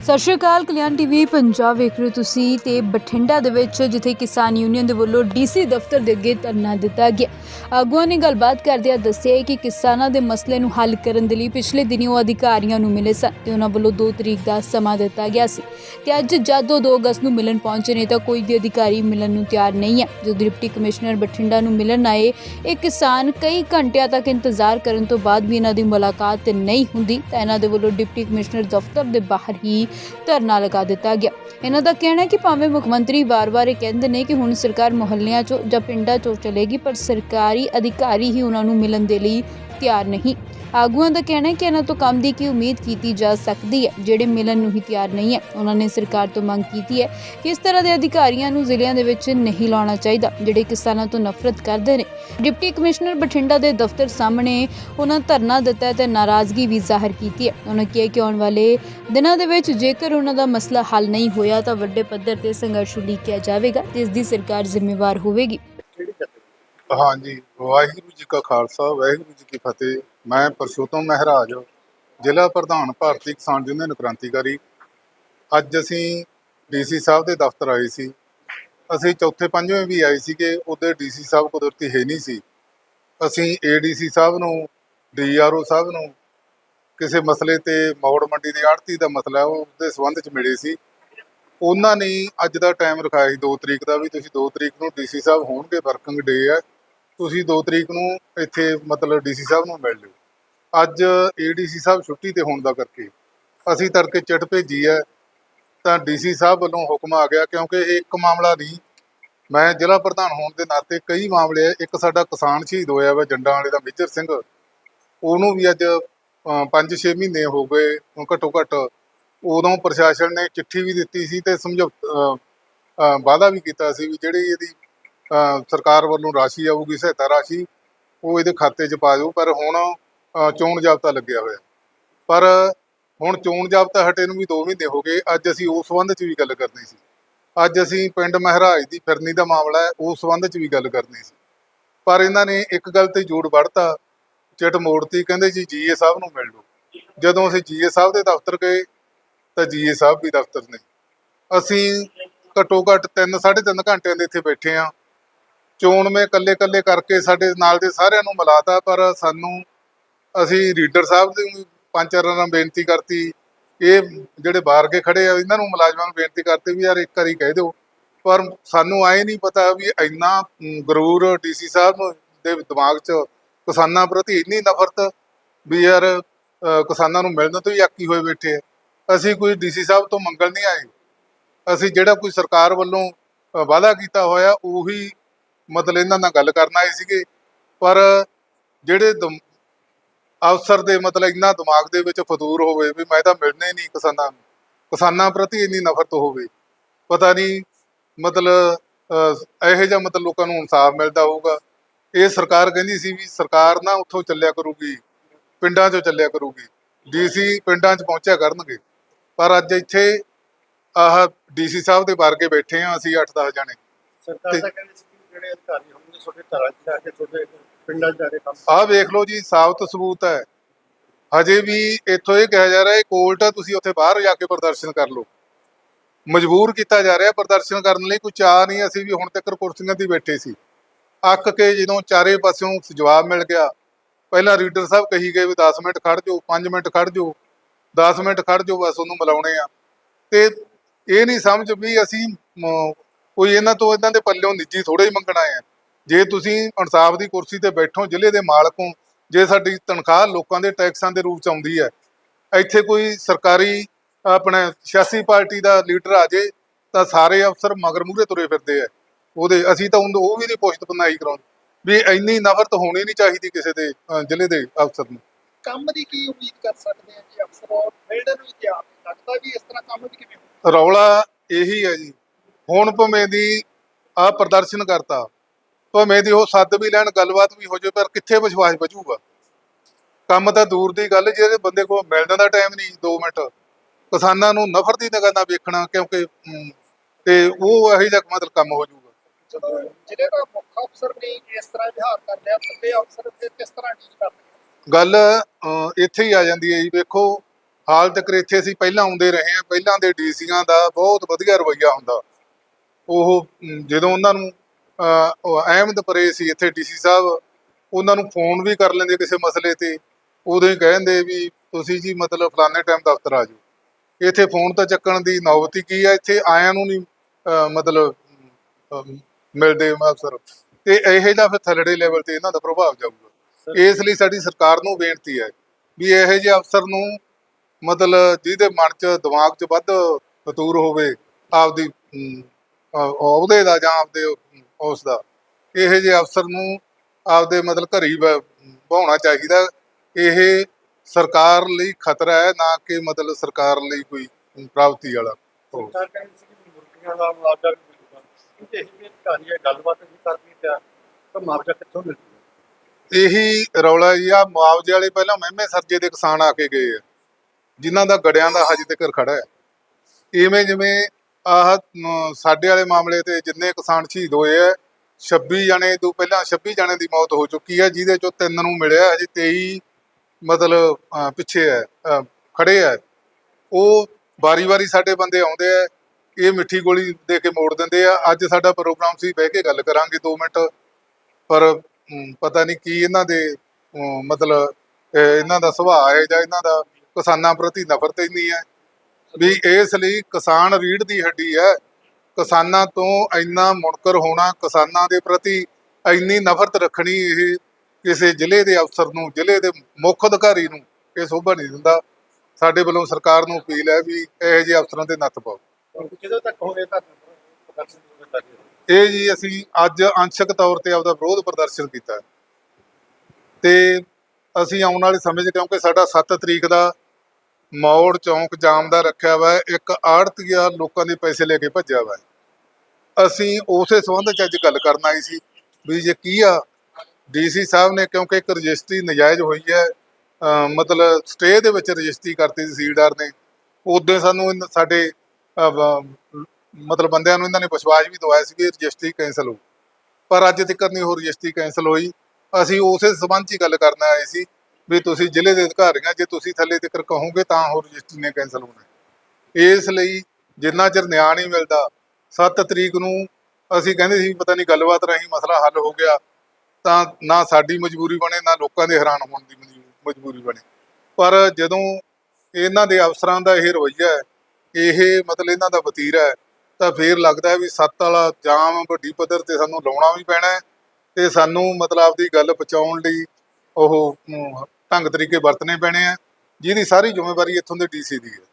ਸਤਿ ਸ਼੍ਰੀ ਅਕਾਲ, ਕਲਿਆਣ ਟੀਵੀ, ਪੰਜਾਬ ਵੇਖ ਰਹੇ ਹੋ ਤੁਸੀਂ ਤੇ ਬਠਿੰਡਾ ਦੇ ਵਿੱਚ ਜਿੱਥੇ ਕਿਸਾਨ ਯੂਨੀਅਨ ਦੇ ਵੱਲੋਂ ਡੀਸੀ ਦਫ਼ਤਰ ਦੇ ਅੱਗੇ ਧਰਨਾ ਦਿੱਤਾ ਗਿਆ। ਆਗੂਆਂ ਨੇ ਗੱਲਬਾਤ ਕਰਦਿਆਂ ਦੱਸਿਆ ਕਿ ਕਿਸਾਨਾਂ ਦੇ ਮਸਲੇ ਨੂੰ ਹੱਲ ਕਰਨ ਦੇ ਲਈ ਪਿਛਲੇ ਦਿਨੀ ਉਹ ਅਧਿਕਾਰੀਆਂ ਨੂੰ ਮਿਲੇ ਸਨ ਤੇ ਉਹਨਾਂ ਵੱਲੋਂ 2 ਤਰੀਕ ਦਾ ਸਮਾਂ ਦਿੱਤਾ ਗਿਆ ਸੀ ਤੇ ਅੱਜ ਜਦ ਉਹ 2 ਅਗਸਤ ਨੂੰ ਮਿਲਣ ਪਹੁੰਚੇ ਨੇ ਤਾਂ ਕੋਈ ਵੀ ਅਧਿਕਾਰੀ ਮਿਲਣ ਨੂੰ ਤਿਆਰ ਨਹੀਂ ਹੈ। ਜਦੋਂ ਡਿਪਟੀ ਕਮਿਸ਼ਨਰ ਬਠਿੰਡਾ ਨੂੰ ਮਿਲਣ ਆਏ, ਇਹ ਕਿਸਾਨ ਕਈ ਘੰਟਿਆਂ ਤੱਕ ਇੰਤਜ਼ਾਰ ਕਰਨ ਤੋਂ ਬਾਅਦ ਵੀ ਇਹਨਾਂ ਦੀ ਮੁਲਾਕਾਤ ਨਹੀਂ ਹੁੰਦੀ ਤਾਂ ਇਹਨਾਂ ਦੇ ਵੱਲੋਂ ਡਿਪਟੀ ਕਮਿਸ਼ਨਰ ਦਫ਼ਤਰ ਦੇ ਬਾਹਰ ਹੀ ਧਰਨਾ ਲਗਾ ਦਿੱਤਾ ਗਿਆ। ਇਹਨਾਂ ਦਾ ਕਹਿਣਾ ਹੈ ਕਿ ਭਾਵੇਂ ਮੁੱਖ ਮੰਤਰੀ ਵਾਰ-ਵਾਰ ਇਹ ਕਹਿੰਦੇ ਨੇ ਕਿ ਹੁਣ ਸਰਕਾਰ ਮੁਹੱਲਿਆਂ 'ਚੋਂ ਜਾਂ ਪਿੰਡਾਂ 'ਚੋਂ ਚਲੇਗੀ, ਪਰ ਸਰਕਾਰੀ ਅਧਿਕਾਰੀ ਹੀ ਉਹਨਾਂ ਨੂੰ ਮਿਲਣ ਦੇ ਲਈ ਤਿਆਰ ਨਹੀਂ। ਆਗੂਆਂ ਦਾ ਕਹਿਣਾ ਹੈ ਕਿ ਇਹਨਾਂ ਤੋਂ ਕੰਮ ਦੀ ਕੀ ਉਮੀਦ ਕੀਤੀ ਜਾ ਸਕਦੀ ਹੈ, ਜਿਹੜੇ ਮਿਲਣ ਨੂੰ ਹੀ ਤਿਆਰ ਨਹੀਂ ਹੈ। ਉਹਨਾਂ ਨੇ ਸਰਕਾਰ ਤੋਂ ਮੰਗ ਕੀਤੀ ਹੈ ਕਿ ਇਸ ਤਰ੍ਹਾਂ ਦੇ ਅਧਿਕਾਰੀਆਂ ਨੂੰ ਜ਼ਿਲ੍ਹਿਆਂ ਦੇ ਵਿੱਚ ਨਹੀਂ ਲਾਉਣਾ ਚਾਹੀਦਾ, ਜਿਹੜੇ ਕਿਸਾਨਾਂ ਤੋਂ ਨਫ਼ਰਤ ਕਰਦੇ ਨੇ। ਡਿਪਟੀ ਕਮਿਸ਼ਨਰ ਬਠਿੰਡਾ ਦੇ ਦਫ਼ਤਰ ਸਾਹਮਣੇ ਉਹਨਾਂ ਧਰਨਾ ਦਿੱਤਾ ਤੇ ਨਾਰਾਜ਼ਗੀ ਵੀ ਜ਼ਾਹਰ ਕੀਤੀ ਹੈ। ਉਹਨਾਂ ਕਿਹਾ ਕਿ ਆਉਣ ਵਾਲੇ ਦਿਨਾਂ ਦੇ ਵਿੱਚ ਜੇਕਰ ਉਹਨਾਂ ਦਾ ਮਸਲਾ ਹੱਲ ਨਹੀਂ ਹੋਇਆ ਤਾਂ ਵੱਡੇ ਪੱਧਰ ਤੇ ਸੰਘਰਸ਼ ਉਲੀਕਿਆ ਜਾਵੇਗਾ ਤੇ ਇਸ ਦੀ ਸਰਕਾਰ ਜ਼ਿੰਮੇਵਾਰ ਹੋਵੇਗੀ। ਹਾਂਜੀ ਵਾਹਿਗੁਰੂ ਜੀ ਕਾ ਖਾਲਸਾ ਵਾਹਿਗੁਰੂ ਜੀ ਕੀ ਫਤਿਹ। ਮੈਂ ਪਰਸ਼ੋਤਮ ਮਹਿਰਾਜ ਜ਼ਿਲ੍ਹਾ ਪ੍ਰਧਾਨ ਭਾਰਤੀ ਕਿਸਾਨ ਯੂਨੀਅਨ ਕ੍ਰਾਂਤੀਕਾਰੀ। ਅੱਜ ਅਸੀਂ ਡੀਸੀ ਸਾਹਿਬ ਦੇ ਦਫ਼ਤਰ ਆਏ ਸੀ। ਅਸੀਂ ਚੌਥੇ ਪੰਜਵੇਂ ਵੀ ਆਏ ਸੀਗੇ ਉਹਦੇ ਡੀਸੀ ਸਾਹਿਬ ਕੁਦਰਤੀ ਹੈ ਨਹੀਂ ਸੀ। ਅਸੀਂ ਏਡੀਸੀ ਸਾਹਿਬ ਨੂੰ ਡੀਆਰਓ ਸਾਹਿਬ ਨੂੰ ਕਿਸੇ ਮਸਲੇ ਤੇ ਮੌੜ ਮੰਡੀ ਦੀ ਆੜਤੀ ਦਾ ਮਸਲਾ ਹੈ, ਉਹ ਦੇ ਸੰਬੰਧ ਚ ਮਿਲੇ ਸੀ। ਉਹਨਾਂ ਨੇ ਅੱਜ ਦਾ ਟਾਈਮ ਰਖਾਇਆ ਸੀ 2 ਤਰੀਕ ਦਾ ਵੀ ਤੁਸੀਂ 2 ਤਰੀਕ ਨੂੰ ਡੀਸੀ ਸਾਹਿਬ ਹੋਣਗੇ ਵਰਕਿੰਗ ਡੇ ਹੈ। ਤੁਸੀਂ 2 ਤਰੀਕ ਨੂੰ ਇੱਥੇ ਮਤਲਬ ਡੀਸੀ ਸਾਹਿਬ ਨੂੰ ਮਿਲ ਲਿਓ। ਅੱਜ ਏਡੀਸੀ ਸਾਹਿਬ ਛੁੱਟੀ ਤੇ ਹੋਣ ਦਾ ਕਰਕੇ ਅਸੀਂ ਤੜਕੇ ਚਿੱਠ ਭੇਜੀ ਹੈ। ਤਾਂ ਡੀਸੀ ਸਾਹਿਬ ਵੱਲੋਂ ਹੁਕਮ ਆ ਗਿਆ ਕਿਉਂਕਿ ਇਹ ਇੱਕ ਮਾਮਲਾ ਨਹੀਂ, ਮੈਂ ਜ਼ਿਲ੍ਹਾ ਪ੍ਰਧਾਨ ਹੋਣ ਦੇ ਨਾਤੇ ਕਈ ਮਾਮਲੇ ਹੈ ਇੱਕ ਸਾਡਾ ਕਿਸਾਨ ਸ਼ਹੀਦ ਹੋਇਆ ਵਾ ਜੰਡਾਂ ਵਾਲੇ ਦਾ ਮੇਜਰ ਸਿੰਘ। ਉਹਨੂੰ ਵੀ ਅੱਜ 5-6 ਮਹੀਨੇ ਹੋ ਗਏ ਘੱਟੋ ਘੱਟ ਉਦੋਂ ਪ੍ਰਸ਼ਾਸਨ ਨੇ ਚਿੱਠੀ ਵੀ ਦਿੱਤੀ ਸੀ ਤੇ ਸਮਝੌਤਾ ਵਾਅਦਾ ਵੀ ਕੀਤਾ ਸੀ ਵੀ ਜਿਹੜੀ ਇਹਦੀ ਸਰਕਾਰ ਵੱਲੋਂ ਰਾਸ਼ੀ ਆਊਗੀ, ਸਹਾਇਤਾ ਰਾਸ਼ੀ, ਉਹ ਇਹਦੇ ਖਾਤੇ 'ਚ ਪਾ ਦਿਓ, ਪਰ ਹੁਣ ਚੋਣ ਜਾਬਤਾ ਲੱਗਿਆ ਹੋਇਆ। ਪਰ ਹੁਣ ਚੋਣ ਜਾਬਤਾ ਹਟੇ ਨੂੰ ਵੀ 2 ਮਹੀਨੇ ਹੋ ਗਏ, ਅੱਜ ਅਸੀਂ ਉਸ ਸੰਬੰਧ 'ਚ ਵੀ ਗੱਲ ਕਰਨੀ ਸੀ। ਅੱਜ ਅਸੀਂ ਪਿੰਡ ਮਹਿਰਾਜ ਦੀ ਫਿਰਨੀ ਦਾ ਮਾਮਲਾ ਹੈ, ਉਸ ਸੰਬੰਧ 'ਚ ਵੀ ਗੱਲ ਕਰਨੀ ਸੀ। ਪਰ ਇਹਨਾਂ ਨੇ ਇੱਕ ਗੱਲ ਤੇ ਜੋੜ ਵੜਤਾ ਚਿੱਟ ਮੋੜਤੀ, ਕਹਿੰਦੇ ਜੀ ਜੀਏ ਸਾਹਿਬ ਨੂੰ ਮਿਲ ਲਓ। ਜਦੋਂ ਅਸੀਂ ਜੀਏ ਸਾਹਿਬ ਦੇ ਦਫ਼ਤਰ ਗਏ, ਤਾਂ ਜੀਏ ਸਾਹਿਬ ਵੀ ਦਫ਼ਤਰ ਨੇ। ਅਸੀਂ ਘੱਟੋ ਘੱਟ 3 3.5 ਘੰਟਿਆਂ ਦੇ ਇੱਥੇ ਬੈਠੇ ਆ ਚੋਣ ਚੋਣਵੇਂ ਕੱਲੇ ਕੱਲੇ ਕਰਕੇ ਸਾਡੇ ਨਾਲ ਦੇ ਸਾਰਿਆਂ ਨੂੰ ਮਿਲਾਤਾ ਪਰ ਸਾਨੂੰ ਅਸੀਂ ਰੀਡਰ ਸਾਹਿਬ ਦੀ ਵੀ ਪੰਜ ਚਾਰਾਂ ਨਾਲ ਬੇਨਤੀ ਕਰਤੀ। ਇਹ ਜਿਹੜੇ ਬਾਹਰ ਕੇ ਖੜੇ ਆ ਇਹਨਾਂ ਨੂੰ ਮੁਲਾਜ਼ਮਾਂ ਨੂੰ ਬੇਨਤੀ ਕਰਤੀ ਵੀ ਯਾਰ ਇੱਕ ਵਾਰੀ ਕਹਿ ਦਿਓ। ਪਰ ਸਾਨੂੰ ਆਏ ਨਹੀਂ ਪਤਾ ਵੀ ਇੰਨਾ ਅਮ, ਗਰੂਰ ਡੀਸੀ ਸਾਹਿਬ ਦੇ ਦਿਮਾਗ 'ਚ ਕਿਸਾਨਾਂ ਪ੍ਰਤੀ ਇੰਨੀ ਨਫ਼ਰਤ ਵੀ ਯਾਰ ਕਿਸਾਨਾਂ ਨੂੰ ਮਿਲਣ ਤੋਂ ਹੀ ਆਕੀ ਹੋਏ ਬੈਠੇ ਆ। ਅਸੀਂ ਕੋਈ ਡੀਸੀ ਸਾਹਿਬ ਤੋਂ ਮੰਗਣ ਨਹੀਂ ਆਏ। ਅਸੀਂ ਜਿਹੜਾ ਕੋਈ ਸਰਕਾਰ ਵੱਲੋਂ ਵਾਅਦਾ ਕੀਤਾ ਹੋਇਆ ਉਹੀ ਮਤਲਬ ਇਹਨਾਂ ਨਾਲ ਗੱਲ ਕਰਨ ਆਏ ਸੀਗੇ। ਪਰ ਜਿਹੜੇ ਦਮ- ਅਫਸਰ ਦੇ ਮਤਲਬ ਇੰਨਾ ਦਿਮਾਗ ਦੇ ਵਿੱਚ ਫਤੂਰ ਹੋਵੇ ਵੀ ਮੈਂ ਤਾਂ ਮਿਲਣਾ ਨਹੀਂ ਕਿਸਾਨਾਂ ਨੂੰ। ਕਿਸਾਨਾਂ ਪ੍ਰਤੀ ਇੰਨੀ ਨਫ਼ਰਤ ਹੋਵੇ। ਪਤਾ ਨਹੀਂ ਮਤਲਬ ਇਹੋ ਜਿਹਾ ਮਤਲਬ ਲੋਕਾਂ ਨੂੰ ਇਨਸਾਫ ਮਿਲਦਾ ਹੋਊਗਾ। ਇਹ ਸਰਕਾਰ ਕਹਿੰਦੀ ਸੀ ਵੀ ਸਰਕਾਰ ਨਾ ਉੱਥੋਂ ਚੱਲਿਆ ਕਰੂਗੀ, ਪਿੰਡਾਂ 'ਚੋਂ ਚੱਲਿਆ ਕਰੂਗੀ। ਡੀਸੀ ਪਿੰਡਾਂ 'ਚ ਪਹੁੰਚਿਆ ਕਰਨਗੇ। ਪਰ ਅੱਜ ਇੱਥੇ ਆਹ ਡੀਸੀ ਸਾਹਿਬ ਦੇ ਵਰਗੇ ਬੈਠੇ ਆ ਅਸੀਂ 8-10 ਜਣੇ। ਸਰਕਾਰ ਤਾਂ ਕਹਿੰਦੀ ਸੀ ਜਿਹੜੇ ਅਧਿਕਾਰੀ ਹੋਣਗੇ ਛੋਟੇ ਘਰਾਂ 'ਚ ਜਾ ਕੇ ਛੋਟੇ ਪਿੰਡਾਂ 'ਚ ਜਾ ਕੇ ਕੰਮ ਆਹ ਵੇਖ ਲਓ ਜੀ, ਸਾਬਤ ਸਬੂਤ ਹੈ। ਹਜੇ ਵੀ ਇੱਥੋਂ ਇਹ ਕਿਹਾ ਜਾ ਰਿਹਾ ਹੈ, ਕੋਰਟ ਆ ਤੁਸੀਂ ਉੱਥੇ ਬਾਹਰ ਜਾ ਕੇ ਪ੍ਰਦਰਸ਼ਨ ਕਰ ਲਓ। ਮਜਬੂਰ ਕੀਤਾ ਜਾ ਰਿਹਾ ਪ੍ਰਦਰਸ਼ਨ ਕਰਨ ਲਈ, ਕੋਈ ਚਾਹ ਨਹੀਂ, ਅਸੀਂ ਵੀ ਹੁਣ ਤੱਕ ਕੁਰਸੀਆਂ ਤੇ ਬੈਠੇ ਸੀ। ਅੱਕ ਕੇ ਜਦੋਂ ਚਾਰੇ ਪਾਸਿਓਂ ਜਵਾਬ ਮਿਲ ਗਿਆ, ਪਹਿਲਾਂ ਰੀਡਰ ਸਾਹਿਬ ਕਹੀ ਗਏ ਵੀ 10 ਮਿੰਟ ਖੜ ਜਾਓ 5 ਮਿੰਟ ਖੜ ਜਾਓ 10 ਮਿੰਟ ਖੜ ਜਾਓ, ਬਸ ਉਹਨੂੰ ਮਿਲਾਉਣੇ ਆ। ਤੇ ਇਹ ਨਹੀਂ ਸਮਝ ਵੀ ਅਸੀਂ ਕੋਈ ਇਹਨਾਂ ਤੋਂ ਇਹਨਾਂ ਦੇ ਪੱਲਿਓਂ ਨਿੱਜੀ ਥੋੜਾ ਹੀ ਮੰਗਣਾ ਹੈ। ਜੇ ਤੁਸੀਂ ਇਨਸਾਫ ਦੀ ਕੁਰਸੀ ਤੇ ਬੈਠੋ ਜ਼ਿਲ੍ਹੇ ਦੇ ਮਾਲਕ ਹੋ ਜੇ ਸਾਡੀ ਤਨਖਾਹ ਲੋਕਾਂ ਦੇ ਟੈਕਸਾਂ ਦੇ ਰੂਪ ਚ ਆਉਂਦੀ ਹੈ ਇੱਥੇ ਕੋਈ ਸਰਕਾਰੀ ਆਪਣਾ ਸਿਆਸੀ ਪਾਰਟੀ ਦਾ ਲੀਡਰ ਆ ਜੇ ਤਾਂ ਸਾਰੇ ਅਫਸਰ ਮਗਰ ਮੂਹਰੇ ਤੁਰੇ ਫਿਰਦੇ ਆ। ਉਹਦੇ ਅਸੀਂ ਤਾਂ ਉਹ ਵੀ ਨਹੀਂ ਪੁੱਛਤ ਪਨਾਈ ਕਰਾਉਂਦੇ। ਵੀ ਇੰਨੀ ਨਫ਼ਰਤ ਹੋਣੀ ਨਹੀਂ ਚਾਹੀਦੀ ਕਿਸੇ ਦੇ ਜ਼ਿਲ੍ਹੇ ਦੇ ਅਫਸਰ ਨੂੰ। ਕੰਮ ਦੀ ਕੀ ਉਮੀਦ ਕਰ ਸਕਦੇ ਆ ਜੀ? ਅਫਸਰ ਔਰ ਬਿਲਡਰ ਨੂੰ ਨਹੀਂ ਲੱਗਦਾ ਵੀ ਇਸ ਤਰ੍ਹਾਂ ਕੰਮ ਵੀ ਕਿਵੇਂ? ਰੌਲਾ ਇਹੀ ਹੈ ਜੀ। ਹੁਣ ਭਵੇਂ ਦੀ ਆ ਪ੍ਰਦਰਸ਼ਨ ਕਰਤਾ ਭਵੇਂ ਦੀ ਉਹ ਸੱਦ ਵੀ ਲੈਣ ਗੱਲਬਾਤ ਵੀ ਹੋ ਜਾਵੇ ਪਰ ਕਿੱਥੇ ਵਿਸ਼ਵਾਸ ਬਚੂਗਾ ਕੰਮ ਤਾਂ ਦੂਰ ਦੀ ਗੱਲ ਜਿਹੜੇ ਬੰਦੇ ਕੋਲ ਮਿਲਣ ਦਾ ਟਾਈਮ ਨਹੀਂ 2 ਮਿੰਟ। ਕਿਸਾਨਾਂ ਨੂੰ ਨਫ਼ਰਤ ਦੀ ਨਿਗਾਹ ਨਾਲ ਵੇਖਣਾ ਕਿਉਂਕਿ ਤੇ ਉਹ ਇਹੋ ਜਿਹਾ ਮਤਲਬ ਕੰਮ ਹੋ ਜਾਊਗਾ। ਜ਼ਿਲ੍ਹੇ ਦਾ ਮੁੱਖ ਅਫਸਰ ਨੇ ਇਸ ਤਰ੍ਹਾਂ ਵਿਹਾਰ ਕਰ ਲਿਆ ਤੇ ਅਫਸਰ ਤੇ ਕਿਸ ਤਰ੍ਹਾਂ ਡੀਲ ਕਰਨਗੇ ਗੱਲ ਇੱਥੇ ਹੀ ਆ ਜਾਂਦੀ ਹੈ ਜੀ ਵੇਖੋ। ਹਾਲ ਤੱਕ ਇੱਥੇ ਅਸੀਂ ਪਹਿਲਾਂ ਆਉਂਦੇ ਰਹੇ ਹਾਂ ਪਹਿਲਾਂ ਦੇ ਡੀਸੀਆਂ ਦਾ ਬਹੁਤ ਵਧੀਆ ਰਵੱਈਆ ਹੁੰਦਾ। ਉਹ ਜਦੋਂ ਉਹਨਾਂ ਨੂੰ ਅਹਿਮਦ ਪਰੇ ਸੀ ਇੱਥੇ ਡੀਸੀ ਸਾਹਿਬ ਉਹਨਾਂ ਨੂੰ ਫੋਨ ਵੀ ਕਰ ਲੈਂਦੇ ਕਿਸੇ ਮਸਲੇ ਤੇ। ਉਦੋਂ ਹੀ ਕਹਿੰਦੇ ਵੀ ਤੁਸੀਂ ਜੀ ਮਤਲਬ ਫਲਾਣੇ ਟਾਈਮ ਦਫ਼ਤਰ ਆ ਜਾਓ। ਇੱਥੇ ਫੋਨ ਤਾਂ ਚੱਕਣ ਦੀ ਨੌਬਤ ਹੀ ਕੀ ਆ ਇੱਥੇ ਆਇਆਂ ਨੂੰ ਨਹੀਂ ਮਤਲਬ ਮਿਲਦੇ ਅਫਸਰ। ਤੇ ਇਹੋ ਜਿਹਾ ਫਿਰ ਥੱਲੜੇ ਲੈਵਲ ਤੇ ਇਹਨਾਂ ਦਾ ਪ੍ਰਭਾਵ ਜਾਊਗਾ। ਇਸ ਲਈ ਸਾਡੀ ਸਰਕਾਰ ਨੂੰ ਬੇਨਤੀ ਹੈ ਵੀ ਇਹੋ ਜਿਹੇ ਅਫਸਰ ਨੂੰ ਮਤਲਬ ਜਿਹਦੇ ਮਨ 'ਚ ਦਿਮਾਗ 'ਚ ਵੱਧ ਫਤੂਰ ਹੋਵੇ ਆਪਦੀ ਅਹੁਦੇ ਦਾ ਜਾਂ ਆਪਦੇ ਉਸ ਦਾ। ਇਹੋ ਜਿਹੇ ਅਫਸਰ ਨੂੰ ਆਪਦੇ ਮਤਲਬ ਘਰੀ ਬਹਾਉਣਾ ਚਾਹੀਦਾ। ਇਹ ਸਰਕਾਰ ਲਈ ਖਤਰਾ ਹੈ ਨਾ ਕਿ ਮਤਲਬ ਸਰਕਾਰ ਲਈ ਕੋਈ ਪ੍ਰਾਪਤੀ ਵਾਲਾ ਹੋਵੇ। ਸਰਕਾਰ ਕਹਿੰਦੀ ਸੀ ਕਿ ਮੁਰਗੀਆਂ ਦਾ ਮੁਆਵਜ਼ਾ ਵੀ ਮਿਲੂਗਾ। ਕਿਉਂਕਿ ਇਹ ਵੀ ਅਧਿਕਾਰੀ ਹੈ ਗੱਲਬਾਤ ਨਹੀਂ ਕਰਨੀ ਪਿਆ ਤਾਂ ਮੁਆਵਜ਼ਾ ਕਿੱਥੋਂ ਮਿਲੂਗਾ ਇਹੀ ਰੌਲਾ ਜੀ ਆ ਮੁਆਵਜ਼ੇ ਵਾਲੇ ਪਹਿਲਾਂ ਮਹਿਮੇ ਸਰਜੇ ਦੇ ਕਿਸਾਨ ਆ ਕੇ ਗਏ ਆ ਜਿਨ੍ਹਾਂ ਦਾ ਗੜਿਆਂ ਦਾ ਹਜੇ ਤੱਕ ਖੜਾ ਹੈ। ਇਵੇਂ ਜਿਵੇਂ ਆਹ ਸਾਡੇ ਵਾਲੇ ਮਾਮਲੇ ਤੇ ਜਿੰਨੇ ਕਿਸਾਨ ਸ਼ਹੀਦ ਹੋਏ ਆ 26 ਜਣੇ ਤੋਂ ਪਹਿਲਾਂ 26 ਜਣੇ ਦੀ ਮੌਤ ਹੋ ਚੁੱਕੀ ਹੈ ਜਿਹਦੇ ਚੋਂ ਤਿੰਨ ਨੂੰ ਮਿਲਿਆ, ਹਜੇ 23 ਮਤਲਬ ਪਿੱਛੇ ਹੈ ਖੜੇ ਹੈ ਉਹ ਵਾਰੀ-ਵਾਰੀ ਸਾਡੇ ਬੰਦੇ ਆਉਂਦੇ ਆ, ਇਹ ਮਿੱਠੀ ਗੋਲੀ ਦੇ ਕੇ ਮੋੜ ਦਿੰਦੇ ਆ। ਅੱਜ ਸਾਡਾ ਪ੍ਰੋਗਰਾਮ ਸੀ, ਬਹਿ ਕੇ ਗੱਲ ਕਰਾਂਗੇ 2 ਮਿੰਟ। ਪਰ ਪਤਾ ਨਹੀਂ ਕੀ ਇਹਨਾਂ ਦੇ ਮਤਲਬ ਇਹਨਾਂ ਦਾ ਸੁਭਾਅ ਹੈ ਜਾਂ ਇਹਨਾਂ ਦਾ ਕਿਸਾਨਾਂ ਪ੍ਰਤੀ ਨਫ਼ਰਤ ਇੰਨੀ ਹੈ। ਵੀ ਇਸ ਲਈ ਕਿਸਾਨ ਰੀੜ ਦੀ ਹੱਡੀ ਹੈ। ਕਿਸਾਨਾਂ ਤੋਂ ਇੰਨਾ ਮੁਨਕਰ ਹੋਣਾ ਕਿਸਾਨਾਂ ਦੇ ਪ੍ਰਤੀ ਇੰਨੀ ਨਫ਼ਰਤ ਰੱਖਣੀ ਇਹ ਕਿਸੇ ਜ਼ਿਲ੍ਹੇ ਦੇ ਅਫਸਰ ਨੂੰ ਜ਼ਿਲ੍ਹੇ ਦੇ ਮੁੱਖ ਅਧਿਕਾਰੀ ਨੂੰ ਇਹ ਸੋਭਾ ਨਹੀਂ ਦਿੰਦਾ। ਸਾਡੇ ਵੱਲੋਂ ਸਰਕਾਰ ਨੂੰ ਅਪੀਲ ਹੈ ਵੀ ਇਹੋ ਜਿਹੇ ਅਫਸਰਾਂ ਤੇ ਨੱਥ ਪਾਓ। ਕਿਦੋਂ ਤੱਕ ਹੋਵੇ ਤਾਂ ਪ੍ਰਦਰਸ਼ਨ ਹੋਵੇ ਤਾਂ ਇਹ ਜੀ ਅਸੀਂ ਅੱਜ ਅੰਸ਼ਕ ਤੌਰ ਤੇ ਆਪਦਾ ਵਿਰੋਧ ਪ੍ਰਦਰਸ਼ਨ ਕੀਤਾ। ਤੇ ਅਸੀਂ ਆਉਣ ਵਾਲੇ ਸਮੇਂ 'ਚ ਕਿਉਂਕਿ ਸਾਡਾ 7 ਤਰੀਕ ਦਾ ਮੌੜ ਚੌਂਕ ਜਾਮ ਦਾ ਰੱਖਿਆ ਵਾ ਹੈ, ਇੱਕ ਆੜਤੀਆ ਲੋਕਾਂ ਦੇ ਪੈਸੇ ਲੈ ਕੇ ਭੱਜਿਆ ਵਾ। ਅਸੀਂ ਉਸੇ ਸੰਬੰਧ 'ਚ ਅੱਜ ਗੱਲ ਕਰਨ ਆਈ ਸੀ ਵੀ ਜੇ ਕੀ ਆ ਡੀਸੀ ਸਾਹਿਬ ਨੇ ਕਿਉਂਕਿ ਇੱਕ ਰਜਿਸਟਰੀ ਨਜਾਇਜ਼ ਹੋਈ ਹੈ ਮਤਲਬ ਸਟੇ ਦੇ ਵਿੱਚ ਰਜਿਸਟਰੀ ਕਰਤੀ ਸੀ ਸੀਲਦਾਰ ਨੇ ਉਦੋਂ ਸਾਨੂੰ ਸਾਡੇ ਮਤਲਬ ਬੰਦਿਆਂ ਨੂੰ ਇਹਨਾਂ ਨੇ ਵਿਸ਼ਵਾਸ ਵੀ ਦਵਾਇਆ ਸੀ ਕਿ ਰਜਿਸਟਰੀ ਕੈਂਸਲ ਹੋ ਪਰ ਅੱਜ ਤੱਕ ਨਹੀਂ ਹੋ ਰਜਿਸਟਰੀ ਕੈਂਸਲ ਹੋਈ। ਅਸੀਂ ਉਸੇ ਸਬੰਧ 'ਚ ਹੀ ਗੱਲ ਕਰਨ ਆਏ ਸੀ ਵੀ ਤੁਸੀਂ ਜ਼ਿਲ੍ਹੇ ਦੇ ਅਧਿਕਾਰੀਆਂ, ਜੇ ਤੁਸੀਂ ਥੱਲੇ ਤੱਕ ਕਹੋਗੇ ਤਾਂ ਉਹ ਰਜਿਸਟਰੀ ਨੇ ਕੈਂਸਲ ਹੋਣਾ ਇਸ ਲਈ ਜਿੰਨਾ ਚਿਰ ਨਿਆਂ ਨਹੀਂ ਮਿਲਦਾ 7 ਤਰੀਕ ਨੂੰ ਅਸੀਂ ਕਹਿੰਦੇ ਸੀ, ਪਤਾ ਨਹੀਂ ਗੱਲਬਾਤ ਰਾਹੀਂ ਮਸਲਾ ਹੱਲ ਹੋ ਗਿਆ, ਤਾਂ ਨਾ ਸਾਡੀ ਮਜਬੂਰੀ ਬਣੇ, ਨਾ ਲੋਕਾਂ ਦੇ ਹੈਰਾਨ ਹੋਣ ਦੀ ਮਜਬੂ- ਮਜਬੂਰੀ ਬਣੇ। ਪਰ ਜਦੋਂ ਇਹਨਾਂ ਦੇ ਅਫਸਰਾਂ ਦਾ ਇਹ ਰਵੱਈਆ ਹੈ, ਇਹ ਮਤਲਬ ਇਹਨਾਂ ਦਾ ਵਤੀਰਾ ਹੈ, ਤਾਂ ਫੇਰ ਲੱਗਦਾ ਵੀ ਸੱਤ ਵਾਲਾ ਜਾਮ ਵੱਡੀ ਪੱਧਰ ਤੇ ਸਾਨੂੰ ਲਾਉਣਾ ਵੀ ਪੈਣਾ ਹੈ ਤੇ ਸਾਨੂੰ ਮਤਲਬ ਆਪਦੀ ਗੱਲ ਪਹੁੰਚਾਉਣ ਲਈ ਉਹ ਢੰਗ ਤਰੀਕੇ ਵਰਤਣੇ ਪੈਣੇ ਆ। ਜਿਹਦੀ ਸਾਰੀ ਜ਼ਿੰਮੇਵਾਰੀ ਇੱਥੋਂ ਦੇ ਡੀਸੀ ਦੀ ਹੈ।